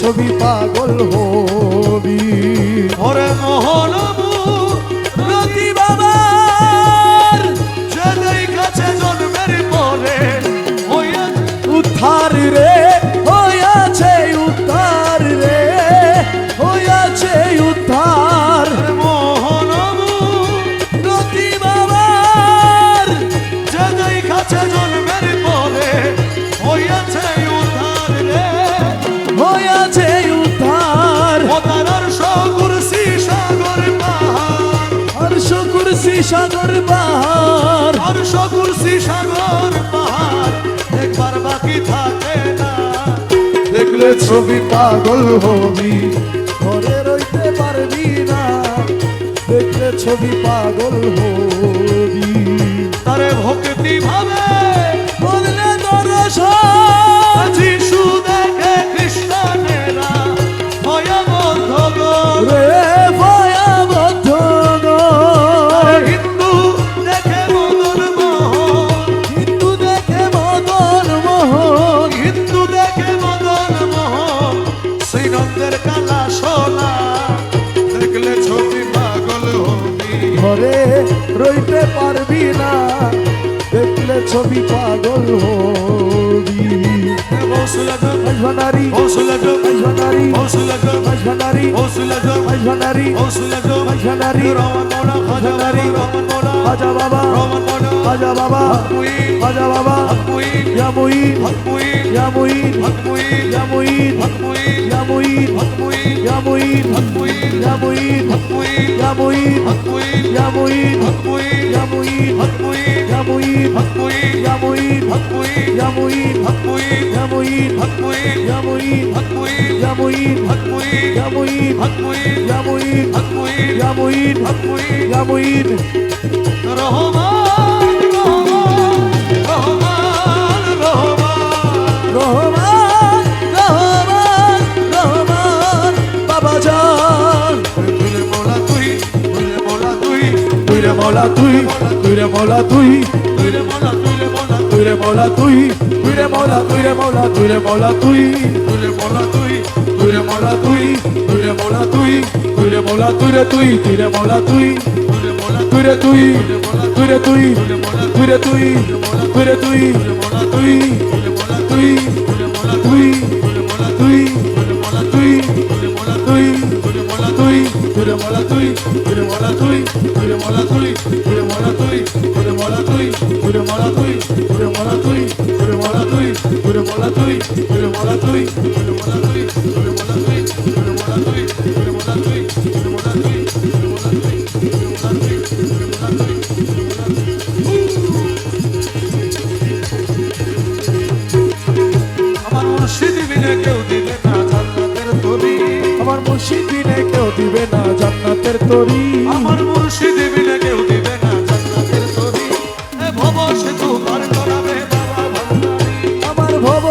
ছবি পাগল হবি। হরে মোহন সাগর বাহার আর সকুরসি সাগর পাহাড়। একবার বাকি থাকে না। দেখলে ছবি পাগল হবি। ঘরে রইতে পারবি না। দেখলে ছবি পাগল হবি। তারে ভক্তি ভাবে বললে দরস। ছবি পাগল হবি হৌসলাগম ভান্ডারি হৌসলাগম ভান্ডারি হৌসলাগম ভান্ডারি হৌসলাগম ভান্ডারি হৌসলাগম ভান্ডারি রমন মোড়া খাজারি রমন মোড়া আজা বাবা রমন মোড়া আজা বাবা মুইন আজা বাবা মুইন ইয়া মুইন মুইন ইয়া মুইন মুইন ইয়া মুইন মুইন ইয়া মুইন মুইন ইয়া মুইন মুইন ইয়া মুইন মুইন ইয়া মুইন মুইন ইয়া মুইন মুইন ইয়া মুইন মুইন ইয়া মুইন মুইন ইয়া মুইন মুইন ইয়া মুইন মুইন ইয়া Rahman, Rahman, Rahman, মুইন রে মৌলা তুই তুই রে মৌলা তুই তুই মোলা তুই মোলা তুই রে মৌলা তুই তুই রে মৌলা তুই রে মৌলা তুই রে মৌলা তুই তুই মোলা তুই তুই রে মৌলা তুই তুই রে মৌলা তুই তুই রে মৌলা তুই রে তুই তুই রে মৌলা তুই তুই রে তুই তুই রে তুই তুই রে তুই তুই রে তুই তুই তুই মৌলা তুই তুই রে মৌলা তুই তুই রে মৌলা তুই তুই রে মৌলা তুই তুই রে মৌলা তুই তুই রে মৌলা তুই তুই রে তুই তুই রে তুই তুই রে তুই তুই রে তুই আমার মুর্শিদ বিনে কেউ দিবে না জান্নাতের তরি আমার মুর্শিদ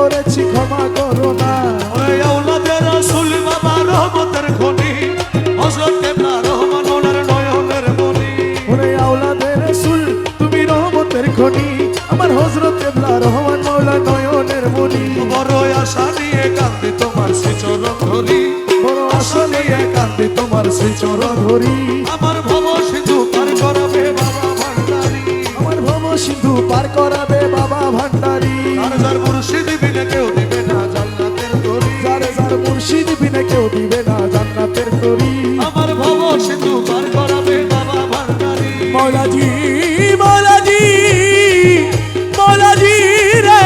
করেছি ক্ষমা করো না। ওই আওলাদের রাসূল বাবা রহমতের খনি হযরত কেবলা রহমান ওনার নয়নের মনি ওরে আওলাদের রাসূল তুমি রহমতের খনি আমার হযরত রহমান মাওলা নয়নের মনি বড় আশা নিয়ে কান্দি তোমার ধরি। বড় আশা লইয়া কান্দি তোমার ধরি। মুর্শিদ বিনে কেউ দিবে না জান্নাতের তরি। আমার ভব সিন্ধু পার করাবে বাবা ভান্ডারী। মৌলাজি মৌলাজি মৌলাজি রে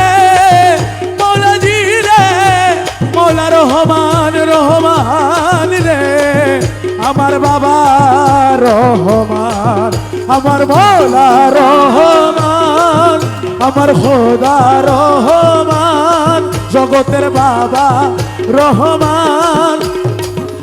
মৌলাজি রে মৌলা রহমান রহমান রে। আমার বাবা রহমান আমার মৌলা রহমান আমার খোদা রহমান। জগতের বাবা রহমান।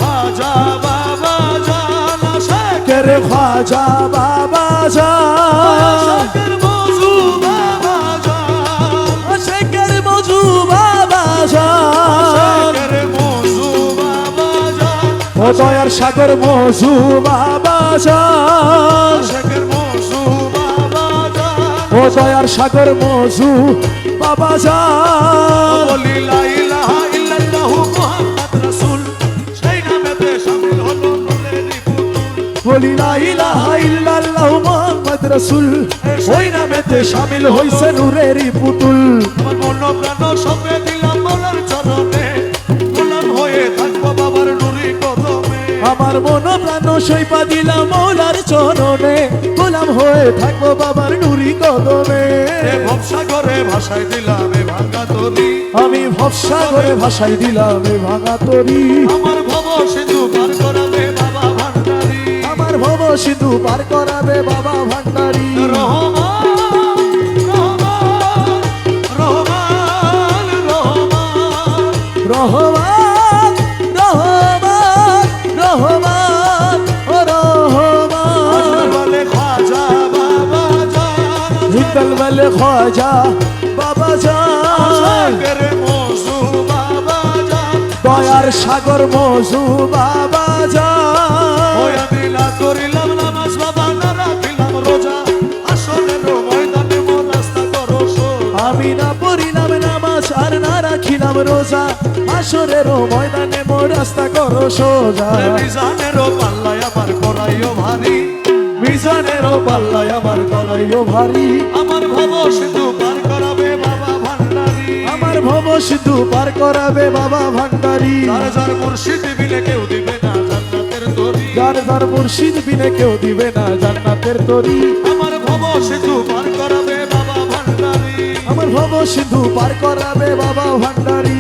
খাজা বাবা জানা শেখ কেরে খাজা বাবা জান। শেখের মজু বাবা জান। শেখের মজু বাবা জান। শেখের মজু বাবা জান। ও দয়ার সাগর মজু বাবা জান। শেখের মজু বাবা জান। ও দয়ার সাগর মজু বাবা জান বলি লা ইলাহা ইল্লাল্লাহু মুহাম্মদ রাসূল। সেই নামেতে শামিল হলো নূরেরই পুতুল বলি লা ইলাহা ইল্লাল্লাহ মুহাম্মদ রাসূল। ওই নামেতে শামিল হইছে নূরেরই পুতুল আমার মন প্রাণ সপে দিলাম মনের চরণে। গোলাম হয়ে থাকব বাবার নুরি কদমে। আমার মন প্রাণ সৈপা দিলাম মৌলার চরণে। গোলাম হয়ে থাকব বাবার নুরি কদমে। এ ভবসা করে ভাষায় দিলাম এ ভাঙ্গা তরি। আমি ভবসা করে ভাষাই দিলাম ভাঙা তরি। আমার ভব সিন্ধু পার করাবে বাবা ভান্ডারী। আমার ভব সিন্ধু পার করাবে বাবা ভান্ডারি। রহমান রহমান রহমান। রহমান হিন্দল বলে বাবা বাবা দয়ার সাগর মজু, বাবা জান ওই আমি না করিলাম নামাজ বাবা না রাখিলাম রোজা আসলের ময়দানে মোর রাস্তা করো। আমি না পড়িলাম নামাজ আর না রাখিলাম রোজা। আসরের ময়দানে মোর রাস্তা করো সোজা। আরে পাল্লায় আমার করাইও ভারী। মিজানেরও পাল্লায় আমার গলাইও ভারী। আমার ভব সিন্ধু পার করাবে বাবা ভান্ডারী। আমার ভব সিন্ধু পার করাবে বাবা ভান্ডারি। যার যার মুর্শিদ বিলে কেউ দিবে না জান্নাতের তরি। যার যার মুর্শিদ বিনে কেউ দিবে না জান্নাতের তরি। আমার ভব সিন্ধু পার করাবে বাবা ভান্ডারী। আমার ভব সিন্ধু পার করাবে বাবা ভান্ডারি।